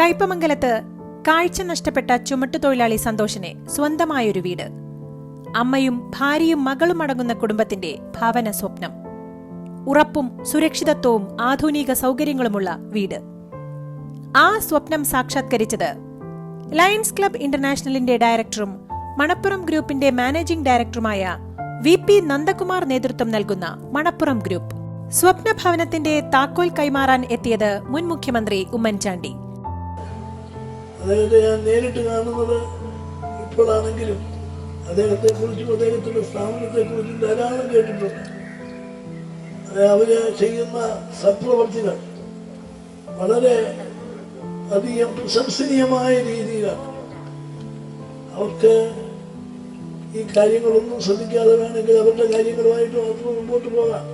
കയ്പമംഗലത്ത് കാഴ്ച നഷ്ടപ്പെട്ട ചുമട്ടുതൊഴിലാളി സന്തോഷിനെ സ്വന്തമായൊരു വീട്. അമ്മയും ഭാര്യയും മകളും അടങ്ങുന്ന കുടുംബത്തിന്റെ ഭവന സ്വപ്നം. ഉറപ്പും സുരക്ഷിതത്വവും ആധുനിക സൗകര്യങ്ങളുമുള്ള വീട്. ആ സ്വപ്നം സാക്ഷാത്കരിച്ചത് ലയൺസ് ക്ലബ് ഇന്റർനാഷണലിന്റെ ഡയറക്ടറും മണപ്പുറം ഗ്രൂപ്പിന്റെ മാനേജിംഗ് ഡയറക്ടറുമായ വി പി നന്ദകുമാർ നേതൃത്വം നൽകുന്ന മണപ്പുറം ഗ്രൂപ്പ്. സ്വപ്നഭവനത്തിന്റെ താക്കോൽ കൈമാറാൻ എത്തിയത് മുൻ മുഖ്യമന്ത്രി ഉമ്മൻചാണ്ടി. അദ്ദേഹത്തെ ഞാൻ നേരിട്ട് കാണുന്നത് ഇപ്പോഴാണെങ്കിലും അദ്ദേഹത്തെ കുറിച്ചും അദ്ദേഹത്തിന്റെ സ്ഥാപനത്തെ കുറിച്ചും ധാരാളം കേട്ടിട്ടുണ്ട്. അവർ ചെയ്യുന്ന സത്പ്രവർത്തികൾ വളരെ അധികം പ്രശംസനീയമായ രീതിയിലാണ്. അവർക്ക് ഈ കാര്യങ്ങളൊന്നും ശ്രദ്ധിക്കാതെ വേണമെങ്കിൽ അവരുടെ കാര്യങ്ങളുമായിട്ട് മാത്രം മുമ്പോട്ട് പോകാം.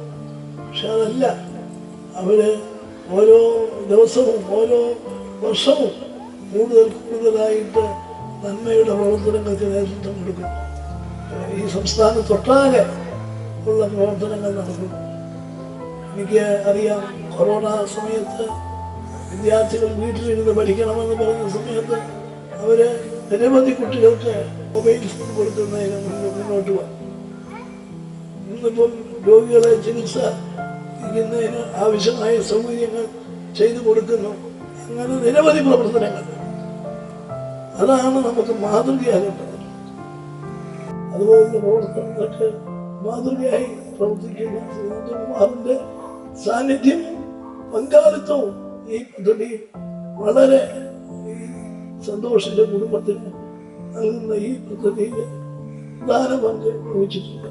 പക്ഷെ അതല്ല അവർ ഓരോ ദിവസവും ഓരോ വർഷവും കൂടുതൽ കൂടുതലായിട്ട് നന്മയുടെ പ്രവർത്തനങ്ങൾക്ക് നേതൃത്വം കൊടുക്കും. ഈ സംസ്ഥാനത്തൊട്ടാകെ ഉള്ള പ്രവർത്തനങ്ങൾ നടക്കും. എനിക്ക് അറിയാം കൊറോണ സമയത്ത് വിദ്യാർത്ഥികൾ വീട്ടിലിരുന്ന് പഠിക്കണമെന്ന് പറഞ്ഞ സമയത്ത് അവർ നിരവധി കുട്ടികൾക്ക് മൊബൈൽ ഫോൺ കൊടുക്കുന്നതിന് മുന്നോ- മുന്നോട്ട് പോകാം ഇന്നിപ്പം രോഗികളെ ചികിത്സ ചെയ്യുന്നതിന് ആവശ്യമായ സൗകര്യങ്ങൾ ചെയ്തു കൊടുക്കുന്നു. അങ്ങനെ നിരവധി പ്രവർത്തനങ്ങൾ. അതാണ് നമുക്ക് മാതൃകയാകേണ്ടത് അതുപോലെ പ്രവർത്തനങ്ങൾക്ക് മാതൃകയായി പ്രവർത്തിക്കുന്ന ശ്രീകുമാറിന്റെ സാന്നിധ്യം പങ്കാളിത്തവും ഈ പദ്ധതി വളരെ സന്തോഷിന്റെ കുടുംബത്തിന് നൽകുന്ന ഈ പദ്ധതിയിൽ പ്രധാന പങ്ക് വഹിച്ചിട്ടുണ്ട്.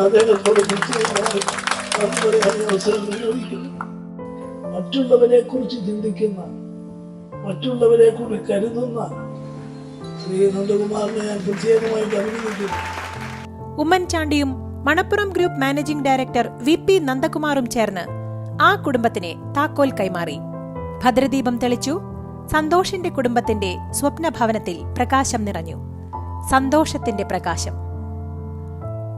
അദ്ദേഹത്തോട് അവസരം വിനിയോഗിക്കുന്നു. മറ്റുള്ളവരെ കുറിച്ച് ചിന്തിക്കുന്ന മറ്റുള്ളവരെ കൂടി കരുതുന്ന ശ്രീ നന്ദകുമാറിനെ ഞാൻ പ്രത്യേകമായിട്ട് അഭിനന്ദിക്കുന്നു. ഉമ്മൻചാണ്ടിയും Manappuram group managing director V P നന്ദകുമാറും ചേർന്ന് ആ കുടുംബത്തിന് താക്കോൽ കൈമാറി. ഭദ്രദീപം തെളിച്ചു. സന്തോഷിന്റെ കുടുംബത്തിന്റെ സ്വപ്നഭവനത്തിൽ പ്രകാശം നിറഞ്ഞു. സന്തോഷത്തിന്റെ പ്രകാശം.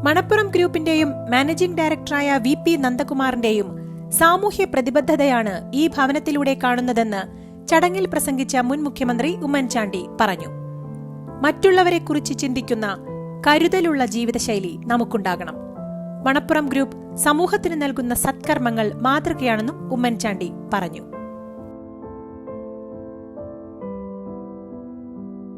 മണപ്പുറം ഗ്രൂപ്പിന്റെയും മാനേജിംഗ് ഡയറക്ടറായ വി പി നന്ദകുമാറിന്റെയും സാമൂഹ്യ പ്രതിബദ്ധതയാണ് ഈ ഭവനത്തിലൂടെ കാണുന്നതെന്ന് ചടങ്ങിൽ പ്രസംഗിച്ച മുൻ മുഖ്യമന്ത്രി ഉമ്മൻചാണ്ടി പറഞ്ഞു. മറ്റുള്ളവരെക്കുറിച്ച് ചിന്തിക്കുന്ന കരുതലുള്ള ജീവിതശൈലി നമുക്കുണ്ടാകണം. മണപ്പുറം ഗ്രൂപ്പ് സമൂഹത്തിന് നൽകുന്ന സത്കർമ്മങ്ങൾ മാതൃകയാണെന്നും ഉമ്മൻചാണ്ടി പറഞ്ഞു.